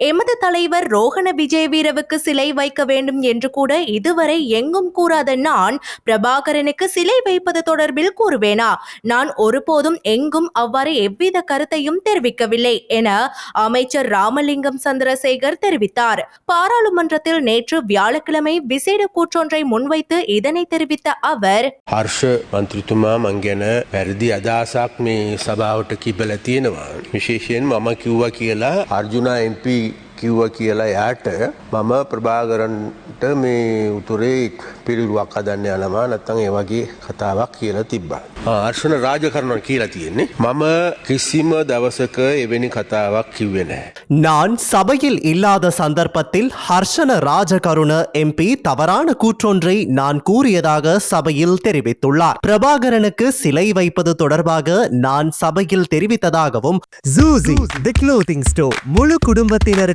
எமது தலைவர் ரோஹண விஜயவீரவுக்கு சிலை வைக்க வேண்டும் என்று கூட இதுவரை எங்கும் கூறாத நான் பிரபாகரனுக்கு சிலை வைப்பது தொடர்பில் கூறுவேனா நான் ஒருபோதும் எங்கும் அவ்வாறு எவ்வித கருத்தையும் தெரிவிக்கவில்லை என அமைச்சர் ராமலிங்கம் சந்திரசேகர் தெரிவித்தார் பாராளுமன்றத்தில் நேற்று வியாழக்கிழமை விசேட கூற்றொன்றை முன்வைத்து இதனை தெரிவித்த அவர் හර්ෂ මන්ත්‍රතුමා මං ගැන පැරදි අදහසක් මේ සභාවට කිබල තියෙනවා. විශේෂයෙන් මම කිව්ව කියලා අර්ජුනා MP කිව්ව කියලා යාට මම ප්‍රභාගරන්ට මේ උතුරේ පිළිරුවක් අදන්න යනවා නැත්තං ඒ වගේ කතාවක් කියලා තිබ්බා. අර්ශන රාජකරනවා කියලා තියෙන්නේ. මම කිසිම දවසක එවැනි කතාවක් කිව්වෙ නැහැ. நான் சபையில் இல்லாத சந்தர்ப்பத்தில் ஹர்ஷன ராஜகருண எம்பி தவறான கூற்றொன்றை நான் கூறியதாக சபையில் தெரிவித்துள்ளார் பிரபாகரனுக்கு சிலை வைப்பது தொடர்பாக நான் சபையில் தெரிவித்ததாகவும் ஜூசி தி க்ளோத்திங் ஸ்டோர் முழு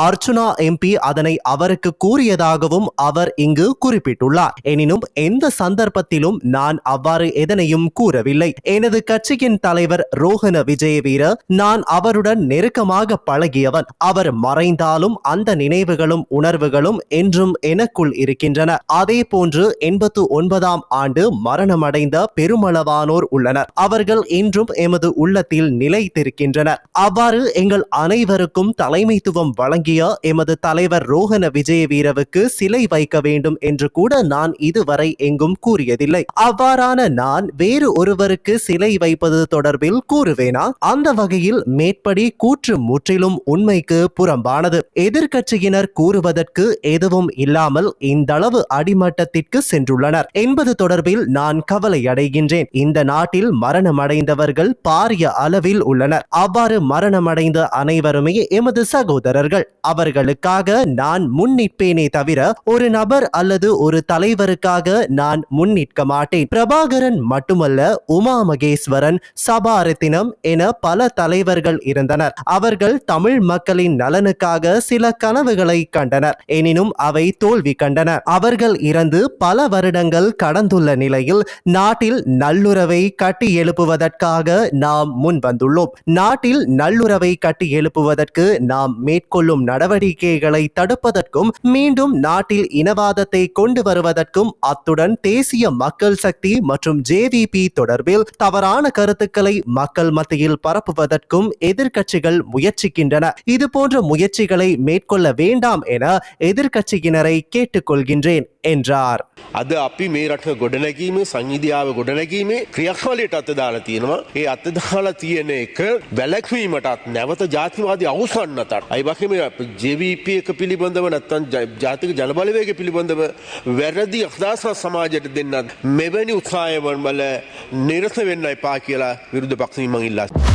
அர்ச்சுனா எம்பி அதனை அவருக்கு கூறியதாகவும் அவர் இங்கு குறிப்பிட்டுள்ளார். எனினும் எந்த சந்தர்ப்பத்திலும் நான் அவ்வாறு எதனையும் கூறவில்லை. எனது கட்சியின் தலைவர் ரோஹன விஜயவீர நான் அவருடன் நெருக்கமாக பழகியவன். அவர் மறைந்தாலும் அந்த நினைவுகளும் உணர்வுகளும் என்றும் எனக்குள் இருக்கின்றன. அதே போன்று எண்பத்து ஒன்பதாம் ஆண்டு மரணமடைந்த பெருமளவானோர் உள்ளனர். அவர்கள் இன்றும் எமது உள்ளத்தில் நிலைத்திருக்கின்றனர். அவ்வாறு எங்கள் அனைவருக்கும் தலைமைத்துவம் வழங்கி வழங்கிய எமது தலைவர் ரோஹன விஜயவீரவுக்கு சிலை வைக்க வேண்டும் என்று கூட நான் இதுவரை எங்கும் கூறியதில்லை. அவ்வாறான நான் வேறு ஒருவருக்கு சிலை வைப்பது தொடர்பில் கூறுவேனா? அந்த வகையில் மேற்படி கூற்று முற்றிலும் உண்மைக்கு புறம்பானது. எதிர்கட்சியினர் கூறுவதற்கு எதுவும் இல்லாமல் இந்தளவு அடிமட்டத்திற்கு சென்றுள்ளனர். என்பது தொடர்பில் நான் கவலை அடைகின்றேன். இந்த நாட்டில் மரணமடைந்தவர்கள் பாரிய அளவில் உள்ளனர். அவ்வாறு மரணமடைந்த அனைவருமே எமது சகோதரர்கள். அவர்களுக்காக நான் முன்னிற்பேனே தவிர ஒரு நபர் அல்லது ஒரு தலைவருக்காக நான் முன்னிற்க மாட்டேன். பிரபாகரன் மட்டுமல்ல உமா மகேஸ்வரன் சபாரத்தினம் என பல தலைவர்கள் இருந்தனர். அவர்கள் தமிழ் மக்களின் நலனுக்காக சில கனவுகளை கண்டனர். எனினும் அவை தோல்வி கண்டன. அவர்கள் இறந்து பல வருடங்கள் கடந்துள்ள நிலையில் நாட்டில் நல்லுறவை கட்டி எழுப்புவதற்காக நாம் முன் வந்துள்ளோம் நாட்டில் நல்லுறவை கட்டி எழுப்புவதற்கு நாம் மேற்கொள்ளும் நடவடிக்கைகளை தடுப்பதற்கும் மீண்டும் நாட்டில் இனவாதத்தை கொண்டு வருவதற்கும் அத்துடன் தேசிய மக்கள் சக்தி மற்றும் ஜேவிபி தொடர்பில் தவறான கருத்துக்களை மக்கள் மத்தியில் பரப்புவதற்கும் எதிர்க்கட்சிகள் முயற்சிக்கின்றன. இதுபோன்ற முயற்சிகளை மேற்கொள்ள வேண்டாம் என எதிர்க்கட்சியினரை கேட்டுக்கொள்கின்றேன். என்றார் අද අපි මේ රට ගොඩනැගීමේ සංවිධාව ගොඩනැගීමේ ක්‍රියක්වලට අත දාලා තියෙනවා. ඒ අත දාලා තියෙන එක වැලැක්වීමටත් නැවත ජාතිවාදී අවසන්නතත්. අයි වගේම ජවිප එක පිළිබඳව නැත්තන් ජාතික ජනබලවේග පිළිබඳව වැරදි අදහසක් සමාජයට දෙන්නත් මෙවැනි උත්සාහයවන් වල නිරත වෙන්න එපා කියලා විරුද්ධ පක්ෂීමං ඉල්ලා.